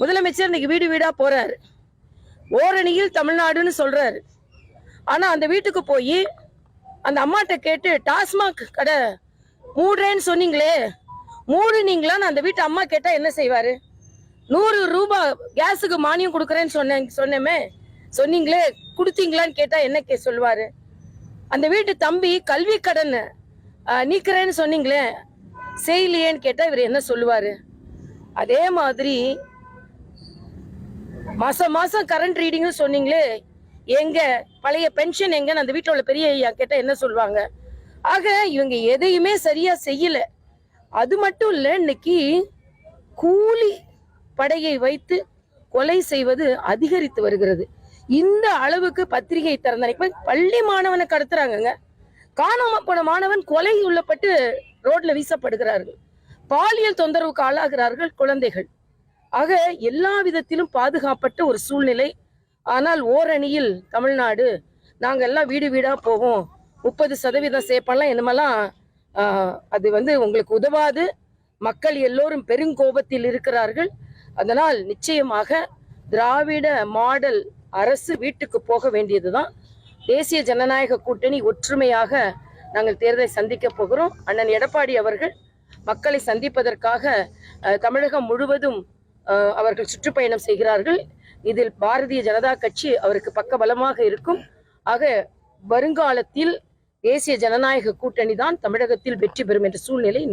முதலமைச்சர் இன்னைக்கு வீடு வீடா போறாரு. ஓரணியில் தமிழ்நாடுன்னு சொல்றாரு. ஆனா அந்த வீட்டுக்கு போய் அந்த அம்மாட்ட கேட்டு டாஸ்மாக் கடை மூடுறேன்னு சொன்னீங்களே மூடுனீங்களான்னு அந்த வீட்டு அம்மா கேட்டா என்ன செய்வாரு? நூறு ரூபாய் கேஸுக்கு மானியம் கொடுக்குறேன்னு சொன்னேன் சொன்னேமே சொன்னீங்களே கொடுத்தீங்களான்னு கேட்டா என்ன கே சொல்வாரு அந்த வீட்டு தம்பி கல்வி கடன் நீக்கிறேன்னு சொன்னீங்களே செய்யலையேன்னு கேட்டா இவர் என்ன சொல்லுவாரு? அதே மாதிரி மாசம் மாசம் கரண்ட் ரீடிங்னு சொன்னீங்களே எங்க பழைய பென்ஷன் எங்கன்னு அந்த வீட்டில் உள்ள பெரிய ஐயா கேட்ட என்ன சொல்லுவாங்க? ஆக இவங்க எதையுமே சரியா செய்யல. அது மட்டும் இல்ல இன்னைக்கு கூலி படையை வைத்து கொலை செய்வது அதிகரித்து வருகிறது. இந்த அளவுக்கு பத்திரிகை திறந்த பள்ளி மாணவனை கடத்துறாங்கங்க. காணாம போன மாணவன் கொலை உள்ளப்பட்டு ரோட்ல வீசப்படுகிறார்கள். பாலியல் தொந்தரவுக்கு ஆளாகிறார்கள் குழந்தைகள். ஆக எல்லா விதத்திலும் பாதுகாப்பட்ட ஒரு சூழ்நிலை. ஆனால் ஓரணியில் தமிழ்நாடு நாங்கள் எல்லாம் வீடு வீடாக போவோம். முப்பது சதவீதம் சேர்ப்பெல்லாம் என்னமெல்லாம் அது வந்து உங்களுக்கு உதவாது. மக்கள் எல்லோரும் பெருங்கோபத்தில் இருக்கிறார்கள். அதனால் நிச்சயமாக திராவிட மாடல் அரசு வீட்டுக்கு போக வேண்டியதுதான். தேசிய ஜனநாயக கூட்டணி ஒற்றுமையாக நாங்கள் தேர்தலை சந்திக்க போகிறோம். அண்ணன் எடப்பாடி அவர்கள் மக்களை சந்திப்பதற்காக தமிழகம் முழுவதும் அவர்கள் சுற்றுப்பயணம் செய்கிறார்கள். இதில் பாரதிய ஜனதா கட்சி அவருக்கு பக்கபலமாக இருக்கும். ஆக வருங்காலத்தில் தேசிய ஜனநாயக கூட்டணி தான் தமிழகத்தில் வெற்றி பெறும் என்ற சூழ்நிலை நிலவு